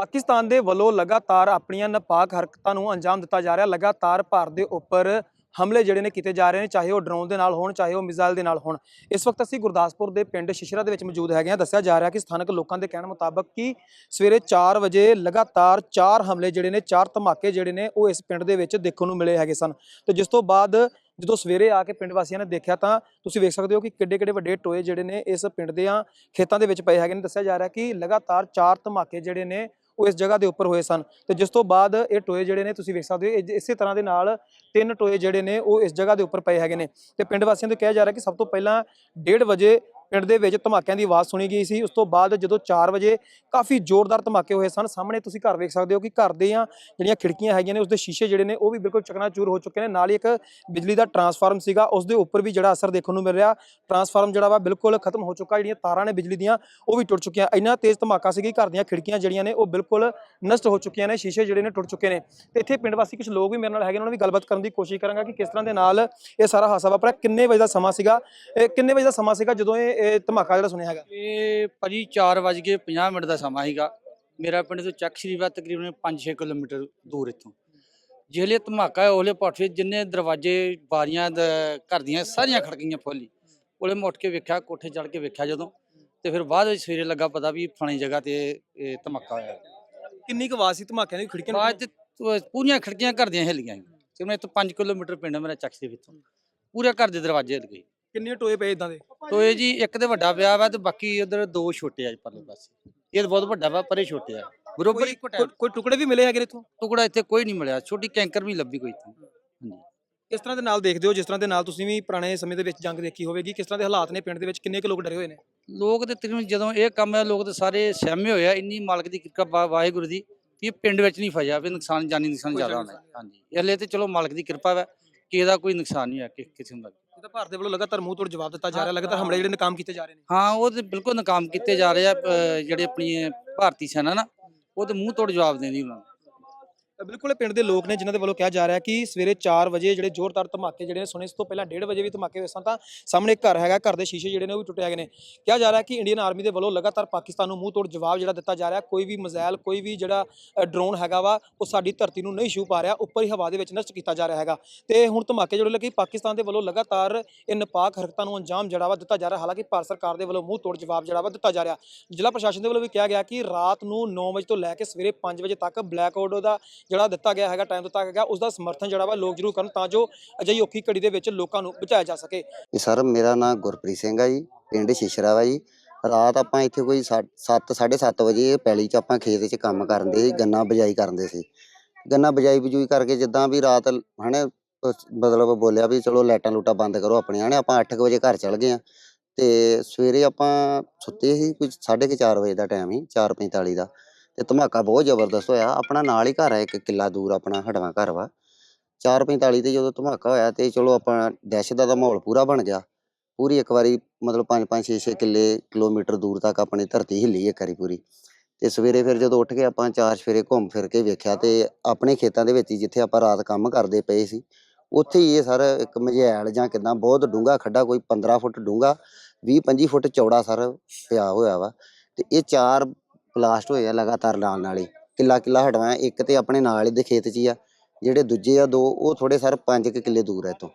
ਪਾਕਿਸਤਾਨ ਦੇ ਵੱਲੋਂ ਲਗਾਤਾਰ ਆਪਣੀਆਂ ਨਪਾਕ ਹਰਕਤਾਂ ਨੂੰ ਅੰਜਾਮ ਦਿੱਤਾ ਜਾ ਰਿਹਾ। ਲਗਾਤਾਰ ਭਾਰਤ ਦੇ ਉੱਪਰ ਹਮਲੇ ਜਿਹੜੇ ਨੇ ਕੀਤੇ ਜਾ ਰਹੇ ਨੇ, ਚਾਹੇ ਉਹ ਡਰੋਨ ਦੇ ਨਾਲ ਹੋਣ, ਚਾਹੇ ਉਹ ਮਿਜ਼ਾਈਲ ਦੇ ਨਾਲ ਹੋਣ। ਇਸ ਵਕਤ ਅਸੀਂ ਗੁਰਦਾਸਪੁਰ ਦੇ ਪਿੰਡ ਸ਼ਿਸ਼ਰਾ ਦੇ ਵਿੱਚ ਮੌਜੂਦ ਹੈਗੇ ਹਾਂ। ਦੱਸਿਆ ਜਾ ਰਿਹਾ ਕਿ ਸਥਾਨਕ ਲੋਕਾਂ ਦੇ ਕਹਿਣ ਮੁਤਾਬਕ ਕਿ ਸਵੇਰੇ 4 ਵਜੇ ਲਗਾਤਾਰ 4 ਹਮਲੇ ਜਿਹੜੇ ਨੇ 4 ਧਮਾਕੇ ਜਿਹੜੇ ਨੇ, ਉਹ ਇਸ ਪਿੰਡ ਦੇ ਵਿੱਚ ਦੇਖਣ ਨੂੰ ਮਿਲੇ ਹੈਗੇ ਸਨ। ਤੇ ਜਿਸ ਤੋਂ ਬਾਅਦ ਜਦੋਂ ਸਵੇਰੇ ਆ ਕੇ ਪਿੰਡ ਵਾਸੀਆਂ ਨੇ ਦੇਖਿਆ ਤਾਂ ਤੁਸੀਂ ਵੇਖ ਸਕਦੇ ਹੋ ਕਿ ਕਿੱਡੇ ਕਿੱਡੇ ਵੱਡੇ ਟੋਏ ਜਿਹੜੇ ਨੇ ਇਸ ਪਿੰਡ ਦੇ ਆ ਖੇਤਾਂ ਦੇ ਵਿੱਚ ਪਏ ਹੈਗੇ ਨੇ। ਦੱਸਿਆ ਜਾ ਰਿਹਾ ਕਿ ਲਗਾਤਾਰ 4 ਧਮਾਕੇ ਜਿਹੜੇ ਨੇ ਉਹ ਇਸ ਜਗ੍ਹਾ ਦੇ ਉੱਪਰ ਹੋਏ ਸਨ। ਤੇ ਜਿਸ ਤੋਂ ਬਾਅਦ ਇਹ ਟੋਏ ਜਿਹੜੇ ਨੇ, ਤੁਸੀਂ ਵੇਖ ਸਕਦੇ ਹੋ, ਇਹ- ਇਸੇ ਤਰ੍ਹਾਂ ਦੇ ਨਾਲ ਤਿੰਨ ਟੋਏ ਜਿਹੜੇ ਨੇ, ਉਹ ਇਸ ਜਗ੍ਹਾ ਦੇ ਉੱਪਰ ਪਏ ਹੈਗੇ ਨੇ। ਤੇ ਪਿੰਡ ਵਾਸੀਆਂ ਤੋਂ ਕਿਹਾ ਜਾ ਰਿਹਾ ਕਿ ਸਭ ਤੋਂ ਪਹਿਲਾਂ 1:30 ਵਜੇ ਪਿੰਡ ਦੇ ਵਿੱਚ ਧਮਾਕਿਆਂ ਦੀ ਆਵਾਜ਼ ਸੁਣੀ ਗਈ ਸੀ। ਉਸ ਤੋਂ ਬਾਅਦ ਜਦੋਂ 4 ਵਜੇ ਕਾਫੀ ਜ਼ੋਰਦਾਰ ਧਮਾਕੇ ਹੋਏ ਸਨ, ਸਾਹਮਣੇ ਤੁਸੀਂ ਘਰ ਵੇਖ ਸਕਦੇ ਹੋ ਕਿ ਘਰ ਦੀਆਂ ਜਿਹੜੀਆਂ ਖਿੜਕੀਆਂ ਹੈਗੀਆਂ ਨੇ, ਉਸ ਦੇ ਸ਼ੀਸ਼ੇ ਜਿਹੜੇ ਨੇ, ਉਹ ਵੀ ਬਿਲਕੁਲ ਚਕਨਾਚੂਰ ਹੋ ਚੁੱਕੇ ਨੇ। ਨਾਲ ਹੀ ਇੱਕ ਬਿਜਲੀ ਦਾ ਟਰਾਂਸਫਾਰਮ ਸੀਗਾ, ਉਸ ਦੇ ਉੱਪਰ ਵੀ ਜਿਹੜਾ ਅਸਰ ਦੇਖਣ ਨੂੰ ਮਿਲ ਰਿਹਾ। ਟਰਾਂਸਫਾਰਮ ਜਿਹੜਾ ਵਾ ਬਿਲਕੁਲ ਖਤਮ ਹੋ ਚੁੱਕਾ, ਜਿਹੜੀਆਂ ਤਾਰਾਂ ਨੇ ਬਿਜਲੀ ਦੀਆਂ, ਉਹ ਵੀ ਟੁੱਟ ਚੁੱਕੀਆਂ। ਇੰਨਾ ਤੇਜ਼ ਧਮਾਕਾ ਸੀ ਕਿ ਘਰ ਦੀਆਂ ਖਿੜਕੀਆਂ ਜਿਹੜੀਆਂ ਨੇ, ਉਹ ਬਿਲਕੁਲ ਨਸ਼ਟ ਹੋ ਚੁੱਕੀਆਂ ਨੇ, ਸ਼ੀਸ਼ੇ ਜਿਹੜੇ ਨੇ ਟੁੱਟ ਚੁੱਕੇ ਨੇ। ਤੇ ਇੱਥੇ ਪਿੰਡ ਵਾਸੀ ਕੁਝ ਲੋਕ ਵੀ ਮੇਰੇ ਨਾਲ ਹੈਗੇ ਉਹਨਾਂ ਨਾਲ ਵੀ ਗੱਲਬਾਤ ਕਰਨ ਦੀ ਕੋਸ਼ਿਸ਼ ਕਰਾਂਗਾ ਕਿ ਕਿਸ ਤਰ੍ਹਾਂ ਦੇ ਨਾਲ ਇਹ ਸਾਰਾ ਹਾਦਸਾ ਵਾਪਰਿਆ। ਕਿੰਨੇ ਵਜੇ ਦਾ ਸਮਾਂ ਸੀਗਾ? ਇਹ ਕਿੰਨੇ ਵਜੇ ਦਾ ਸਮਾਂ ਸੀਗਾ ਜਦੋਂ ਇਹ ਇਹ ਧਮਾਕਾ ਜਿਹੜਾ ਸੁਣਿਆ ਹੈਗਾ? ਇਹ ਭਾਜੀ 4:50 ਮਿੰਟ ਦਾ ਸਮਾਂ ਸੀਗਾ। ਮੇਰਾ ਪਿੰਡ ਤੋਂ ਚੱਕ ਸ਼੍ਰੀ ਵਾ ਤਕਰੀਬਨ 5-6 ਕਿਲੋਮੀਟਰ ਦੂਰ ਇੱਥੋਂ। ਜਿਹੜੇ ਧਮਾਕਾ ਹੈ ਉਹਲੇ ਪੱਠੇ ਜਿੰਨੇ ਦਰਵਾਜ਼ੇ ਬਾਰੀਆਂ ਦ- ਘਰ ਦੀਆਂ ਸਾਰੀਆਂ ਖੜਕੀਆਂ ਫੁੱਲੀ ਉਹਲੇ ਮੁੱਠ ਕੇ ਵੇਖਿਆ ਕੋਠੇ ਚੜ ਕੇ ਵੇਖਿਆ ਜਦੋਂ। ਤੇ ਫਿਰ ਬਾਅਦ ਵਿੱਚ ਸਵੇਰੇ ਲੱਗਾ ਪਤਾ ਵੀ ਫਲਾਣੀ ਜਗ੍ਹਾ ਤੇ ਇਹ ਧਮਾਕਾ ਹੋਇਆ। ਕਿੰਨੀ ਕੁ ਆਵਾਜ਼ ਸੀ ਧਮਾਕਿਆਂ ਦੀ? ਖਿੜਕੀਆਂ ਨੂੰ ਬਾਅਦ ਚ ਪ- ਪੂਰੀਆਂ ਖਿੜਕੀਆਂ ਘਰ ਦੀਆਂ ਹਿੱਲ ਗਈਆਂ ਤੇ ਮੈਂ ਇੱਥੋਂ 5 ਕਿਲੋਮੀਟਰ ਪਿੰਡ ਮੇਰਾ ਚੱਕ ਦੇ ਵਿੱਚੋਂ। ਪੂਰੇ ਘਰ ਦੇ ਦਰਵਾਜ਼ੇ ਹਿੱਲ ਗਏ। ਕਿੰਨੇ ਟੋਏ ਪਏ ਇਦਾਂ ਦੇ? ਤੋਏ ਜੀ ਇੱਕ ਤੇ ਵੱਡਾ ਪਿਆ ਵਾ ਤੇ ਬਾਕੀ ਉਧਰ ਦੋ ਛੋਟੇ ਆ ਜੀ ਪਰਲੇ ਪਾਸੇ। ਇਹ ਤਾਂ ਬਹੁਤ ਵੱਡਾ ਵਾ ਪਰੇ ਛੋਟੇ ਆ। ਬਰੋਬਰ ਕੋਈ- ਇੱਕੋ ਕੋਈ- ਟਾਈਮ ਕੋਈ ਟੁਕੜੇ ਵੀ ਮਿਲੇ ਹੈਗੇ ਨੇ ਇੱਥੋਂ? ਟੁਕੜਾ ਇੱਥੇ ਕੋਈ ਨਹੀਂ ਮਿਲਿਆ। ਛੋਟੀ ਕੈਂਕਰ ਵੀ ਲੱਭੀ ਕੋਈ ਇੱਥੇ। ਹਾਂਜੀ। ਕਿਸ ਤਰ੍ਹਾਂ ਦੇ ਨਾਲ ਦੇਖਦੇ ਹੋ? ਜਿਸ ਤਰ੍ਹਾਂ ਦੇ ਨਾਲ ਤੁਸੀਂ ਵੀ ਪੁਰਾਣੇ ਸਮੇਂ ਦੇ ਵਿੱਚ ਜੰਗ ਦੇਖੀ ਹੋਵੇਗੀ ਕਿਸ ਤਰ੍ਹਾਂ ਦੇ ਹਾਲਾਤ ਨੇ ਪਿੰਡ ਦੇ ਵਿੱਚ? ਕਿੰਨੇ ਕੁ ਲੋਕ ਡਰੇ ਹੋਏ ਨੇ? ਲੋਕ ਤੇ ਤਕਰੀਬਨ ਜਦੋਂ ਇਹ ਕੰਮ ਹੈ ਲੋਕ ਤੇ ਸਾਰੇ ਸਹਿਮੇ ਹੋਏ ਆ ਇੰਨੀ ਮਾਲਕ ਦੀ ਕਿਰਪਾ ਵਾ- ਵਾਹਿਗੁਰੂ ਦੀ ਵੀ ਇਹ ਪਿੰਡ ਵਿੱਚ ਨਹੀਂ ਫਸਿਆ ਵੀ ਨੁਕਸਾਨ ਜਾਨੀ ਨੁਕਸਾਨ ਕੋਈ ਜ਼ਿਆਦਾ ਹੋਣਾ ਹੈ। ਹਾਂਜੀ। ਹਲੇ ਤੇ ਚਲੋ ਮਾਲਕ ਦੀ ਕਿਰਪਾ ਵਾ ਕਿ ਇਹਦਾ ਕੋਈ ਨੁਕਸਾਨ ਨਹੀਂ ਹੋਇਆ ਕਿ ਕਿਸੇ ਦਾ ਇਹ ਤਾਂ ਭਾਰਤ ਦੇ ਵੱਲੋਂ ਲਗਾਤਾਰ ਮੂੰਹ ਤੋੜ ਜਵਾਬ ਦਿੱਤਾ ਜਾ ਰਿਹਾ ਲਗਾਤਾਰ ਹਮਲੇ ਜਿਹੜੇ ਨਾਕਾਮ ਕੀਤੇ ਜਾ ਰਹੇ ਨੇ। ਹਾਂ ਉਹ ਤੇ ਬਿਲਕੁਲ ਨਾਕਾਮ ਕੀਤੇ ਜਾ ਰਹੇ ਆ ਅ, ਜਿਹੜੇ ਆਪਣੀ ਭਾਰਤੀ ਸੈਨਾ ਨਾ ਉਹ ਤੇ ਮੂੰਹ ਤੋੜ ਜਵਾਬ ਦੇਂਦੀ ਉਹਨਾਂ ਨੂੰ ਬਿਲਕੁਲ ਇਹ ਪਿੰਡ ਦੇ ਲੋਕ ਨੇ ਜਿਨ੍ਹਾਂ ਦੇ ਵੱਲੋਂ ਕਿਹਾ ਜਾ ਰਿਹਾ ਕਿ ਸਵੇਰੇ 4 ਵਜੇ ਜਿਹੜੇ ਜ਼ੋਰਦਾਰ ਧਮਾਕੇ ਜਿਹੜੇ ਨੇ ਸੁਣੇ, ਇਸ ਤੋਂ ਪਹਿਲਾਂ 1:30 ਵਜੇ ਵੀ ਧਮਾਕੇ ਹੋਏ ਸਨ, ਤਾਂ ਸਾਹਮਣੇ ਇੱਕ ਘਰ ਹੈਗਾ, ਘਰ ਦੇ ਸ਼ੀਸ਼ੇ ਜਿਹੜੇ ਨੇ ਉਹ ਵੀ ਟੁੱਟੇ ਹੈਗੇ ਨੇ। ਕਿਹਾ ਜਾ ਰਿਹਾ ਕਿ ਇੰਡੀਅਨ ਆਰਮੀ ਦੇ ਵੱਲੋਂ ਲਗਾਤਾਰ ਪਾਕਿਸਤਾਨ ਨੂੰ ਮੂੰਹ ਤੋੜ ਜਵਾਬ ਜਿਹੜਾ ਦਿੱਤਾ ਜਾ ਰਿਹਾ, ਕੋਈ ਵੀ ਮਜ਼ਾਇਲ ਕੋਈ ਵੀ ਜਿਹੜਾ ਡਰੋਨ ਹੈਗਾ ਵਾ, ਉਹ ਸਾਡੀ ਧਰਤੀ ਨੂੰ ਨਹੀਂ ਛੂ ਪਾ ਰਿਹਾ, ਉੱਪਰ ਹੀ ਹਵਾ ਦੇ ਵਿੱਚ ਨਸ਼ਟ ਕੀਤਾ ਜਾ ਰਿਹਾ ਹੈਗਾ। ਤੇ ਹੁਣ ਧਮਾਕੇ ਜਿਹੜੇ ਲੱਗੇ, ਪਾਕਿਸਤਾਨ ਦੇ ਵੱਲੋਂ ਲਗਾਤਾਰ ਇਹ ਨਾਪਾਕ ਹਰਕਤਾਂ ਨੂੰ ਅੰਜਾਮ ਜਿਹੜਾ ਵਾ ਦਿੱਤਾ ਜਾ ਰਿਹਾ, ਹਾਲਾਂਕਿ ਭਾਰਤ ਸਰਕਾਰ ਦੇ ਵੱਲੋਂ ਮੂੰਹ ਤੋੜ ਜਵਾਬ ਜਿਹੜਾ ਵਾ ਦਿੱਤਾ ਜਾ ਰਿਹਾ। ਜ਼ਿਲ੍ਹਾ ਪ੍ਰਸ਼ਾਸਨ ਦੇ ਵੱਲੋਂ ਵੀ ਕਿਹਾ ਗਿਆ ਕਿ ਰਾਤ ਨੂੰ 9 ਵਜੇ ਤੋਂ ਲੈ ਕੇ ਸਵੇਰੇ 5 ਵਜੇ ਤੱਕ ਬਲੈਕ ਆਊਟ ਦਾ ਜਿਹੜਾ ਦਿੱਤਾ ਗਿਆ ਹੈਗਾ ਟਾਈਮ ਦਿੱਤਾ ਗਿਆ ਉਸ ਦਾ ਸਮਰਥਨ ਜਿਹੜਾ ਵਾ ਲੋਕ ਜ਼ਰੂਰ ਕਰਨ ਤਾਂ ਜੋ ਅਜਿਹੀ ਔਖੀ ਘੜੀ ਦੇ ਵਿੱਚ ਲੋਕਾਂ ਨੂੰ ਬਚਾਇਆ ਜਾ ਸਕੇ। ਜੀ ਸਰ, ਮੇਰਾ ਨਾਮ ਗੁਰਪ੍ਰੀਤ ਸਿੰਘ ਆ ਜੀ, ਪਿੰਡ ਸ਼ਿਸ਼ਰਾ ਵਾ ਜੀ। ਰਾਤ ਆਪਾਂ ਇੱਥੇ ਕੋਈ 7 7:30 ਵਜੇ ਪੈਲੀ 'ਚ ਆਪਾਂ ਖੇਤ 'ਚ ਕੰਮ ਕਰਦੇ ਸੀ, ਗੰਨਾ ਬਜਾਈ ਕਰਦੇ ਸੀ। ਗੰਨਾ ਬਜਾਈ ਬਜੂਈ ਕਰਕੇ ਜਿੱਦਾਂ ਵੀ ਰਾਤ ਹਨੇ ਮਤਲਬ ਬੋਲਿਆ ਵੀ ਚਲੋ ਲਾਈਟਾਂ ਲੂਟਾਂ ਬੰਦ ਕਰੋ ਆਪਣੇ ਨੇ ਆਪਾਂ 8 ਵਜੇ ਘਰ ਚਲ ਗਏ ਆ। ਤੇ ਸਵੇਰੇ ਆਪਾਂ ਸੁੱਤੇ ਸੀ ਕੋਈ 4:30 ਵਜੇ ਦਾ ਟਾਈਮ ਸੀ 4:45 ਦਾ। ਤੇ ਧਮਾਕਾ ਬਹੁਤ ਜ਼ਬਰਦਸਤ ਹੋਇਆ। ਆਪਣਾ ਨਾਲ ਹੀ ਘਰ ਹੈ ਇੱਕ ਕਿੱਲਾ ਦੂਰ ਆਪਣਾ ਹਟਵਾ ਘਰ ਵਾ। 4:45 ਤੇ ਜਦੋਂ ਧਮਾਕਾ ਹੋਇਆ ਤੇ ਚਲੋ ਆਪਾਂ ਦਹਿਸ਼ਤ ਦਾ ਤਾਂ ਮਾਹੌਲ ਪੂਰਾ ਬਣ ਗਿਆ। ਪੂਰੀ ਇੱਕ ਵਾਰੀ ਮਤਲਬ 5-5 6-6 ਕਿੱਲੇ ਕਿਲੋਮੀਟਰ ਦੂਰ ਤੱਕ ਆਪਣੀ ਧਰਤੀ ਹਿੱਲੀ ਇੱਕ ਵਾਰੀ ਪੂਰੀ। ਤੇ ਸਵੇਰੇ ਫਿਰ ਜਦੋਂ ਉੱਠ ਕੇ ਆਪਾਂ ਚਾਰ ਸਵੇਰੇ ਘੁੰਮ ਫਿਰ ਕੇ ਵੇਖਿਆ ਤੇ ਆਪਣੇ ਖੇਤਾਂ ਦੇ ਵਿੱਚ ਹੀ ਜਿੱਥੇ ਆਪਾਂ ਰਾਤ ਕੰਮ ਕਰਦੇ ਪਏ ਸੀ, ਉੱਥੇ ਹੀ ਇਹ ਸਰ ਇੱਕ ਮਝੈਲ ਜਾਂ ਕਿਦਾਂ ਬਹੁਤ ਡੂੰਘਾ ਖੱਡਾ, ਕੋਈ 15 ਫੁੱਟ ਡੂੰਘਾ 20-25 ਫੁੱਟ ਚੌੜਾ ਸਰ ਪਿਆ ਹੋਇਆ ਵਾ। ਤੇ ਇਹ ਚਾਰ ਬਲਾਸਟ ਹੋਏ ਆ ਲਗਾਤਾਰ ਨਾਲ ਨਾਲ ਹੀ ਕਿੱਲਾ ਕਿੱਲਾ ਹਟਵਾ ਇੱਕ ਤੇ ਆਪਣੇ ਨਾਲ ਹੀ ਦੇ ਖੇਤ 'ਚ ਹੀ ਆ। ਜਿਹੜੇ ਦੂਜੇ ਆ ਦੋ ਉਹ ਥੋੜੇ ਸਰ 5 ਕਿੱਲੇ ਦੂਰ ਆ ਇੱਥੋਂ।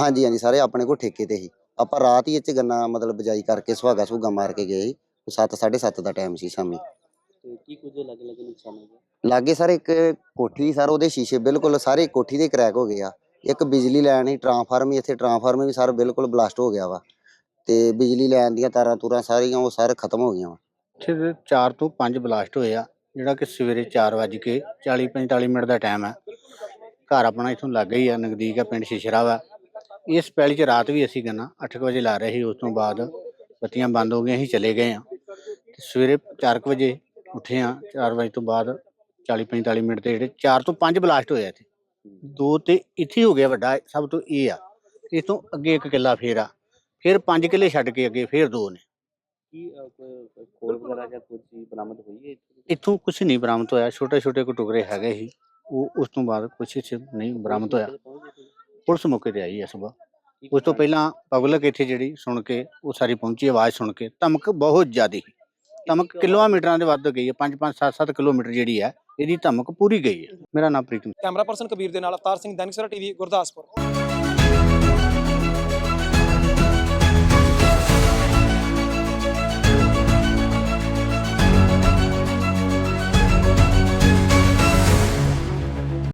ਹਾਂਜੀ ਹਾਂਜੀ ਸਾਰੇ ਆਪਣੇ ਕੋਲ ਠੇਕੇ ਤੇ ਹੀ। ਆਪਾਂ ਰਾਤ ਹੀ ਇੱਥੇ ਗੰਨਾ ਮਤਲਬ ਬਜਾਈ ਕਰਕੇ ਸੁਹਾਗਾ ਸੁਹਾਗਾ ਮਾਰ ਕੇ ਗਏ ਸੀ। 7 7:30 ਦਾ ਟਾਈਮ ਸੀ ਸ਼ਾਮੀ। ਤੇ ਕੀ ਕੁਝ ਲੱਗ ਲੱਗ ਨੁਕਸਾਨ ਹੋ ਗਿਆ? ਲਾਗੇ ਸਰ ਇੱਕ ਕੋਠੀ ਸਰ ਉਹਦੇ ਸ਼ੀਸ਼ੇ ਬਿਲਕੁਲ ਸਾਰੇ ਕੋਠੀ ਦੇ ਕਰੈਕ ਹੋ ਗਏ ਆ। ਇੱਕ ਬਿਜਲੀ ਲਾਈਨ ਹੀ ਟਰਾਂਸਫਾਰਮ ਹੀ ਇੱਥੇ ਟਰਾਂਸਫਾਰਮ ਵੀ ਸਰ ਬਿਲਕੁਲ ਬਲਾਸਟ ਹੋ ਗਿਆ ਵਾ। ਤੇ ਬਿਜਲੀ ਲਾਈਨ ਦੀਆਂ ਤਾਰਾਂ ਤੂਰਾਂ ਸਾਰੀਆਂ ਉਹ ਸਰ ਖਤਮ ਹੋ ਗਈਆਂ ਵਾ। ਇੱਥੇ ਦੇ 4 ਤੋਂ 5 ਬਲਾਸਟ ਹੋਏ ਆ, ਜਿਹੜਾ ਕਿ ਸਵੇਰੇ 4 ਵਜੇ ਕੇ 40 45 ਮਿੰਟ ਦਾ ਟਾਈਮ ਹੈ ਘਰ ਆਪਣਾ ਇਥੋਂ ਲੱਗ ਹੀ ਆ, ਨਜ਼ਦੀਕ ਆ, ਪਿੰਡ ਸ਼ਿਸ਼ਰਾ ਵਾ। ਇਸ ਪੈਲੀ 'ਚ ਰਾਤ ਵੀ ਅਸੀਂ ਗੰਨਾ 8 ਵਜੇ ਲਾ ਰਹੇ ਸੀ, ਉਸ ਤੋਂ ਬਾਅਦ ਬੱਤੀਆਂ ਬੰਦ ਹੋ ਗਈਆਂ ਅਸੀਂ ਚਲੇ ਗਏ ਆ। ਤੇ ਸਵੇਰੇ 4 ਵਜੇ ਉੱਠੇ ਆ 4 ਵਜੇ ਤੋਂ ਬਾਅਦ 40 45 ਮਿੰਟ ਤੇ ਜਿਹੜੇ 4 ਤੋਂ 5 ਬਲਾਸਟ ਹੋਇਆ ਇੱਥੇ। ਦੋ ਤੇ ਇੱਥੇ ਹੀ ਹੋ ਗਿਆ ਵੱਡਾ, ਸਭ ਤੋਂ ਇਹ ਆ। ਇਸ ਤੋਂ ਅੱਗੇ ਇੱਕ ਕਿੱਲਾ ਫੇਰ ਆ। ਫਿਰ 5 ਕਿੱਲੇ ਛੱਡ ਕੇ ਅੱਗੇ ਫੇਰ ਦੋ ਨੇ। ਕੀ ਅਹ, ਕੋਈ ਕੋਈ ਖੋਲ ਵਗੈਰਾ ਜਾਂ ਕੁਝ ਚੀਜ਼ ਬਰਾਮਦ ਹੋਈ ਹੈ ਇੱਥੇ? ਇੱਥੋਂ ਕੁਝ ਨਹੀਂ ਬਰਾਮਦ ਹੋਇਆ। ਛੋਟੇ ਛੋਟੇ ਕੋ ਟੁਕੜੇ ਹੈਗੇ ਸੀ। ਉਹ ਉਸ ਤੋਂ ਬਾਅਦ ਕੁਛ ਇੱਥੇ ਨਹੀਂ ਬਰਾਮਦ ਹੋਇਆ। ਪਹੁੰਚ? ਪੁਲਿਸ ਮੌਕੇ ਤੇ ਆਈ ਹੈ ਸਵੇਰ ਕੀ ਉਸ ਤੋਂ? ਪਹਿਲਾਂ ਪਬਲਿਕ ਇੱਥੇ ਜਿਹੜੀ ਸੁਣ ਕੇ ਉਹ ਸਾਰੀ ਪਹੁੰਚੀ ਆਵਾਜ਼ ਸੁਣ ਕੇ। ਧਮਕ ਬਹੁਤ ਜ਼ਿਆਦੀ ਸੀ। ਧਮਕ ਕਿਲੋਮੀਟਰਾਂ ਦੇ ਵੱਧ ਗਈ ਹੈ। 5 5 7 7 ਕਿਲੋਮੀਟਰ ਜਿਹੜੀ ਹੈ ਇਹਦੀ ਧਮਕ ਪੂਰੀ ਗਈ ਹੈ। ਮੇਰਾ ਨਾਮ ਪ੍ਰੀਤਮ ਕੈਮਰਾ ਪਰਸਨ ਕਬੀਰ ਦੇ ਨਾਲ ਅਵਤਾਰ ਸਿੰਘ ਦੈਨਿਕ ਸਵੇਰਾ ਟੀਵੀ ਗੁਰਦਾਸਪੁਰ।